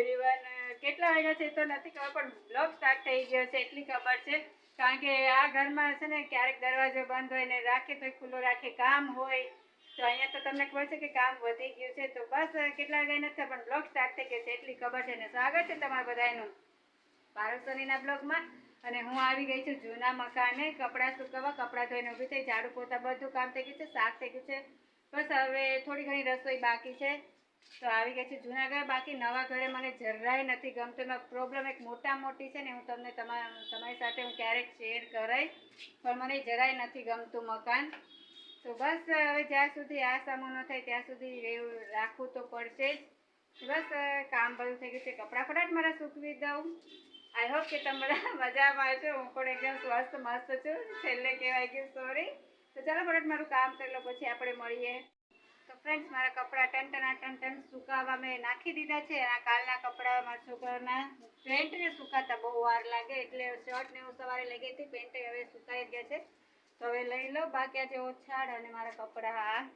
Everyone કેટલા વાગ્યા છે તો નથી ખબર, પણ બ્લોગ સ્ટાર્ટ થઈ ગયો છે, એટલી ખબર છે. કારણ કે આ ઘરમાં છે ને ક્યારેક દરવાજો બંધ હોય ને રાખે તો ખુલ્લો રાખે, કામ હોય, તો અહીંયા તો તમને ખબર છે કે કામ વધી ગયું છે. તો બસ કેટલા વાગ્યા નથી પણ બ્લોગ સ્ટાર્ટ થઈ ગયો છે, એટલી ખબર છે. ને સ્વાગત છે તમારા બધાનું પારસોનીના બ્લોગમાં અને હું આવી ગઈ છું જૂના મકાને, કપડાં સુકવવા, કપડાં ધોઈને ઊભી થઈ, ઝાડુ પોતા, બધું કામ થઈ ગયું છે, શાક થઈ ગયું છે. બસ હવે થોડી ઘણી રસોઈ બાકી છે. તો આવી ગઈ છે જૂના ઘર બાકી નવા ઘરે મને જરાય નથી ગમતું. એમાં પ્રોબ્લેમ એક મોટા મોટી છે ને, હું તમને તમારા સાથે હું ક્યારેક શેર કરાય પણ મને જરાય નથી ગમતું મકાન. તો બસ, હવે જ્યાં સુધી આ સામો ન થાય ત્યાં સુધી રાખવું તો પડશે જ. બસ કામ બધું થઈ ગયું છે. કપડાં ફટાટ મારા સૂકવી દઉં. આઈ હોપ કે તમારા મજામાં છો હું પણ એકદમ સ્વસ્થ, મસ્ત છું. છેલ્લે કહેવાય ગયું સોરી તો ચાલો ફટાટ મારું કામ કરી લો. પછી આપણે મળીએ. ફ્રેન્ડ્સ મારા કપડાં ટન ટના સુકાવા મેં નાખી દીધા છે. આ કાલના કપડાં મારા છોકરાના પેન્ટને સુકાતા બહુ વાર લાગે. એટલે શર્ટ ને હું સવારે લઈ ગઈ હતી, પેન્ટ હવે સુકાઈ ગયા છે. તો હવે લઈ લો, બાકી આજે ઓછાડ અને મારા કપડાં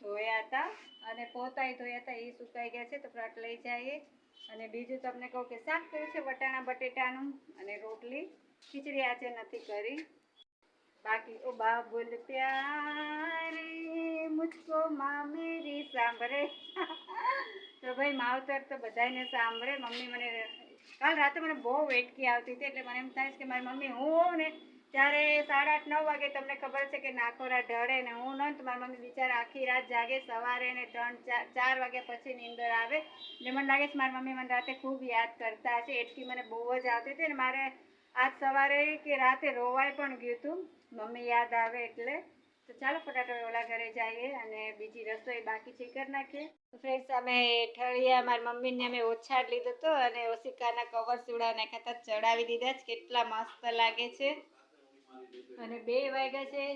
ધોયા હતા અને પોતાય ધોયા હતા, એ સુકાઈ ગયા છે. તો ફ્રાટ લઈ જઈએ. અને બીજું તમને કહું કે શાક કર્યું છે, વટાણા બટેટાનું. અને રોટલી ખીચડી આજે નથી કરી. બાકી ઓ બાબુલ પ્યારે, મુજકો માં મેરી સાંભળે. તો ભાઈ માવતર તો બધાને સાંભળે. મમ્મી મને કાલ રાતે મને બહુ વેટકી આવતી હતી, એટલે મને એમ થાય કે મારી મમ્મી હું ને ત્યારે સાડા આઠ, નવ વાગે તમને ખબર છે કે નાખોરા ઢળે ને હું ન તો મારી મમ્મી બિચારા આખી રાત જાગે સવારે ને ત્રણ, ચાર ચાર વાગ્યા પછી નીંદર આવે. એટલે મને લાગે છે મારી મમ્મી મને રાતે ખૂબ યાદ કરતા હશે. એટલી મને બહુ જ આવતી હતી ને મારે આજ સવારે કે રાતે રોવાય પણ ગયું હતું. મમ્મી યાદ આવે એટલે. તો ચાલો ફટાફટ ઓલા ઘરે જઈએ અને બીજી રસોઈ બાકી છે કરી નાખીએ. ફ્રેન્ડ્સ અમે ઠળિયા મારી મમ્મીને અમે ઓછાડ લીધો હતો અને ઓશિકાના કવર સીવડા નાખ્યા ચડાવી દીધા છે, કેટલા મસ્ત લાગે છે. અને બે વાગ્યા છે.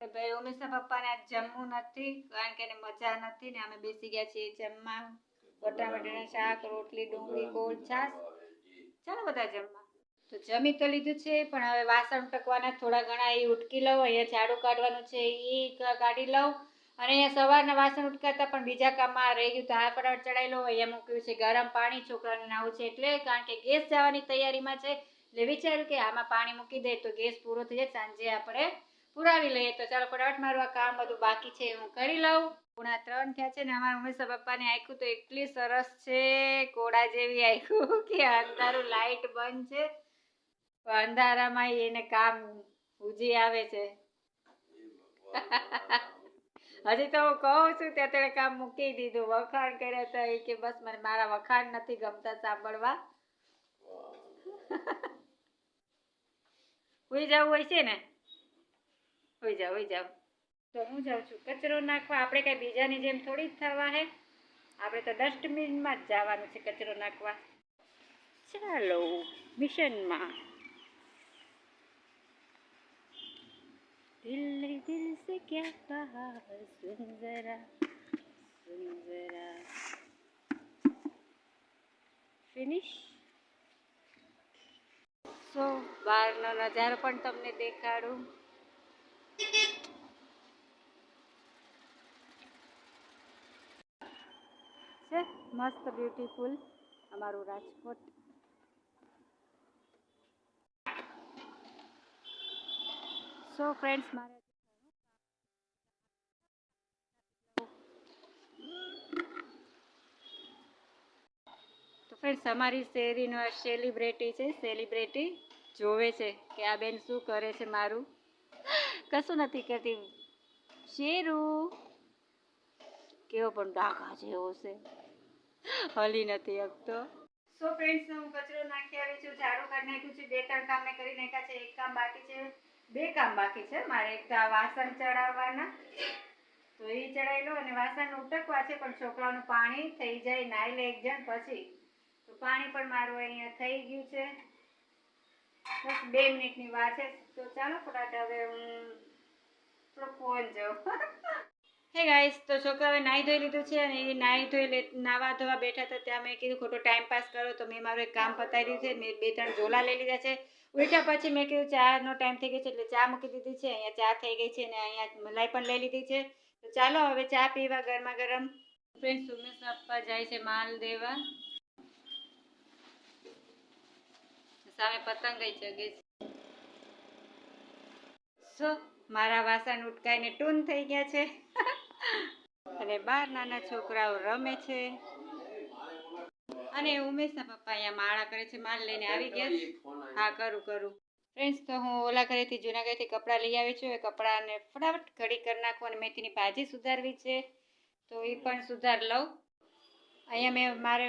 ભાઈ, ઉમેશના પપ્પાને આજ જમવું નથી, કારણ કે એને મજા નથી ને અમે બેસી ગયા છીએ જમવા. બટાટાનું શાક, રોટલી, ડુંગળી, ગોળ, છાશ. ચાલો બધા જમવા. તો જમી તો લીધું છે, પણ હવે વાસણ ટકવાના થોડા ઘણા એ ઉટકી લઉં, અહીંયા ઝાડુ કાઢવાનું છે એ કાઢી લઉં. અને અહીંયા સવારના વાસણ ઉટકાતા, પણ બીજા કામમાં રહી ગયું તો આ ફટાફટ ચડાવી લઉં. અહીંયા મૂક્યું છે ગરમ પાણી, છોકરાને નાવું છે એટલે, કારણ કે ગેસ જવાની તૈયારીમાં છે, એટલે વિચાર્યું કે આમાં પાણી મૂકી દે તો ગેસ પૂરો થઈ જાય, સાંજે આપણે પુરાવી લઈએ. તો ચાલો ફટાફટ મારું આ કામ બધું બાકી છે, હું કરી લઉં. પૂણા ત્રણ થયા છે ને, અમારા ઉમેશ પપ્પાને આખ્યું તો એટલી સરસ છે કોડા જેવી આખ્યું કે અંધારું લાઇટ બંધ છે. પણ અંધારામાં એને કામ ઉજી આવે છે. હજી તો હું કહું છું ત્યાં તેણે કામ મૂકી દીધું. વખાણ કર્યા તો એ કે બસ મને મારા વખાણ નથી ગમતા સાંભળવા. ઉઈ જવું હોય છે ને? ઉઈ જાવ ઉઈ જાવ તો હું જાઉં છું. કચરો નાખવા આપણે કઈ બીજાની જેમ થોડી જ થવા હે? આપણે તો ડસ્ટબિનમાં જ જવાનું છે કચરો નાખવા. ચાલો મિશનમાં. दिल ने दिल से क्या कहा सुन जरा सुन जरा ફિનિશ સો બહારનો નજારો પણ તમને દેખાડું છે મસ્ત બ્યુટીફુલ અમારું રાજકોટ સો ફ્રેન્ડ્સ મારે ફ્રેન્ડ્સ અમારી શેરીનો આ સેલિબ્રિટી છે સેલિબ્રિટી જોવે છે કે આ બેન શું કરે છે મારું. કશું નથી કરતી શેરુ, કેવો પણ ડાઘા જેવો છે. હલી નથી શકતો સો ફ્રેન્ડ્સ હું કચરો નાખી આવી છું, ઝાડુ કાઢી નાખ્યું છે, બે ત્રણ કામ મેં કરી નાખ્યા છે, એક કામ બાકી છે. બે કામ બાકી છે. મારે એક આ વાસણ ચડાવવાના. તો એ ચડાવી લો અને વાસણ ઉટકવા છે, પણ છોકરાઓનું પાણી થઈ જાય નાઈ લે એક જણ પછી. તો પાણી પણ મારું અહીંયા થઈ ગયું છે. બસ બે મિનિટની વાર છે. તો ચાલો ફટાફટ હવે હું થોડો ફોન જાઉં. હે ગાઈસ તો છોકરાઓએ નાહી ધોઈ લીધું છે અને એ નાહી ધોઈ લે, નાવા ધોવા બેઠા હતા. ત્યાં મેં કીધું ખોટો ટાઈમ પાસ કરો, તો મેં મારું એક કામ પતાવી દીધું છે. મેં બે ત્રણ ઝોલા લઈ લીધા છે. ઉલટા પછી મેં કીધું, ચાનો ટાઈમ થઈ ગયો છે એટલે ચા મૂકી દીધી છે, અહીંયા ચા થઈ ગઈ છે અને અહીંયા મલાઈ પણ લઈ લીધી છે. તો ચાલો હવે ચા પીવા ગરમા ગરમ. ફ્રેન્ડ સુમેશ આપવા જાય છે માલ દેવા. સામે પતંગ ગઈ જગે છે સો, મારા વાસણ ઉટકાઈને ટૂન થઈ ગયા છે. અને બાર નાના છોકરાઓ રમે છે. અને ઉમેશના પપ્પા અહીંયા માળા કરે છે, માલ લઈને આવી ગયા છે. હા, કરું કરું. ફ્રેન્ડ્સ તો હું ઓલા ઘરેથી જૂનાગઢથી કપડાં લઈ આવી છું. એ કપડાને ફટાફટ ઘડી કરી નાખું અને મેથીની ભાજી સુધારવી છે. તો એ પણ સુધાર લઉં. અહીંયા મેં મારે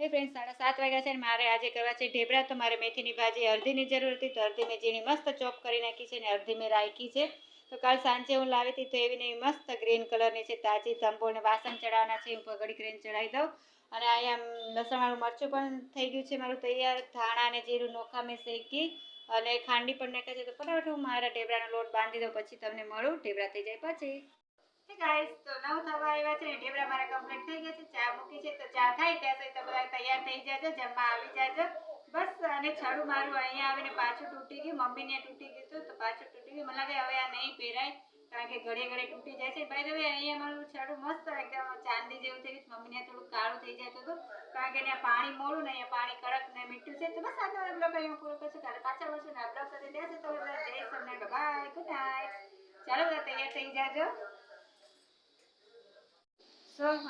એ ફ્રેન્ડ સાડા સાત વાગ્યા છે ને મારે આજે કરવા છે ઢેબરા. તો મારે મેથીની ભાજી અડધીની જરૂર હતી. તો અડધી મેં ઝીણી મસ્ત ચોપ કરી નાખી છે ને અડધી મેં રાખી છે. તો કાલ સાંજે હું લાવી હતી તો એવી મસ્ત ગ્રીન કલરની છે, તાજી ધંબોળને વાસણ ચડાવવાના છે. હું પગડી કરીને ચડાવી દઉં. અને અહીંયા લસણવાળું મરચું પણ થઈ ગયું છે મારું તૈયાર, ધાણા અને જીરું નોખા મેં શેકી અને ખાંડી પણ નાખે છે. તો ફટાફટ હું મારા ઢેબરાનો લોટ બાંધી દઉં, પછી તમને મળું. ઢેબરા થઈ જાય પછી. ગાઈસ તો નવ થવા આવ્યા છે ઢેબરા મારા કમ્પ્લીટ થઈ ગયા છે. ચા મૂકી છે. તો ચા થાય ત્યાં સુધી બધા તૈયાર થઈ જાજો, જમવા આવી જાજો. બસ, અને છડું મારું અહીંયા આવીને પાછું તૂટી ગયું. મમ્મીને તૂટી ગયું હતું, તો પાછું તૂટી ગયું. મને લાગે હવે આ નહીં પહેરાય, કારણ કે ઘડે ઘડે તૂટી જાય છે. ભાઈ હવે અહીંયા મારું છડું મસ્ત એકદમ ચાંદી જેવું થઈ ગયું મમ્મીને થોડું કાળું થઈ જતું હતું કારણ કે ત્યાં પાણી મોડું ને અહીંયા પાણી કડક ને મીઠું છે તો બસ આજનો બ્લોગ અહીંયા પૂરો કરશું. કાલે પાછા મળશું ને આ સાથે ત્યાં તો બધા જય સોમનાથ બાય ગુડ નાઇટ ચાલો બધા તૈયાર થઈ જાજો.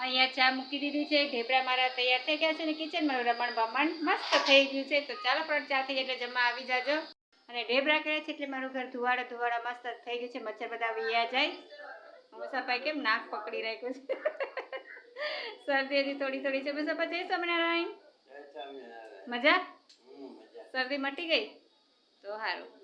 અહીંયા ચા મૂકી દીધી છે. ઢેબરા મારા તૈયાર થઈ ગયા છે ને કિચન મારું રમણ બમણ મસ્ત થઈ ગયું છે. તો ચાલો પણ ચા થઈ એટલે જમવા આવી જાજો. અને ઢેબરા કરે છે એટલે મારું ઘર ધુવાડા ધુવાડા મસ્ત થઈ ગયું છે. મચ્છર બધા વૈયા જાય. મુસાફાઈ કેમ નાક પકડી રાખ્યું છે? શરદી હજી થોડી થોડી છે. મુસાફા જય સ્વામિનારાયણ. મજા. શરદી મટી ગઈ? તો સારું.